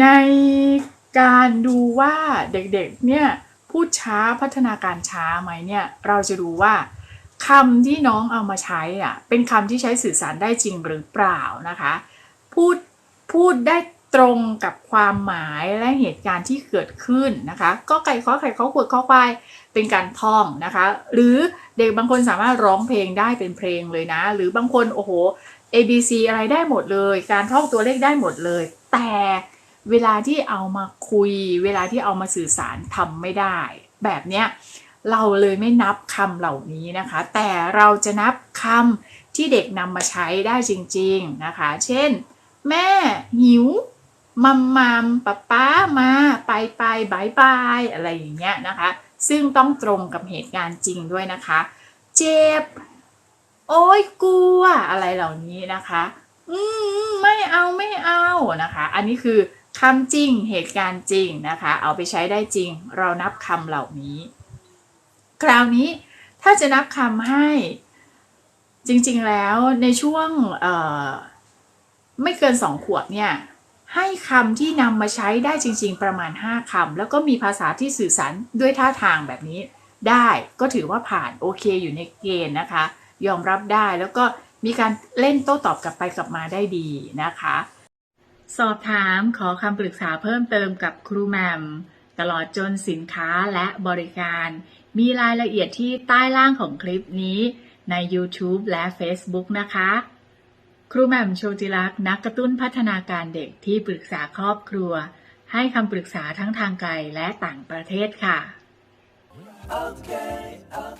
ในการดูว่าเด็กๆเนี่ยพูดช้าพัฒนาการช้าไหมเนี่ยเราจะดูว่าคำที่น้องเอามาใช้อะเป็นคำที่ใช้สื่อสารได้จริงหรือเปล่านะคะพูดพูดได้ตรงกับความหมายและเหตุการณ์ที่เกิดขึ้นนะคะ ก็ไก่ข้อไข่ข้อขวดข้อควายเป็นการท่องนะคะ หรือเด็กบางคนสามารถร้องเพลงได้เป็นเพลงเลยนะ หรือบางคนโอ้โห A B C อะไรได้หมดเลย การท่องตัวเลขได้หมดเลย แต่ เวลาที่เอามาคุย เวลาที่เอามาสื่อสารทำไม่ได้ แบบเนี้ยเราเลยไม่นับคำเหล่านี้นะคะ แต่เราจะนับคำที่เด็กนำมาใช้ได้จริง ๆนะคะ เช่น แม่ หิวมัมมัมป๊าป๊ามาไปไปบายบายอะไรอย่างเงี้ยนะคะ ซึ่งต้องตรงกับเหตุการณ์จริงด้วยนะคะ เจ็บ โอ้ยกลัวอะไรเหล่านี้นะคะ อืมไม่เอาไม่เอานะคะ อันนี้คือ คำจริง เหตุการณ์จริงนะคะ เอาไปใช้ได้จริง เรานับคำเหล่านี้ คราวนี้ถ้าจะนับคำให้จริงๆแล้วในช่วงไม่เกินสองขวบเนี่ยให้คำที่นำมาใช้ได้จริง ๆ ประมาณ 5คำแล้วก็มีภาษาที่สื่อสารด้วยท่าทางแบบนี้ ได้ก็ถือว่าผ่านโอเคอยู่ในเกณฑ์นะคะ ยอมรับได้แล้วก็มีการเล่นโต้ตอบกลับไปกลับมาได้ดีนะคะ สอบถามขอคำปรึกษาเพิ่มเติมกับครูแมมตลอดจนสินค้าและบริการ มีรายละเอียดที่ใต้ล่างของคลิปนี้ใน YouTube และ Facebook นะคะ ครูแมมโชติลักษ์นักกระตุ้นพัฒนาการเด็กที่ปรึกษาครอบครัว ให้คำปรึกษาทั้งทางไกลและต่างประเทศค่ะ Okay, okay.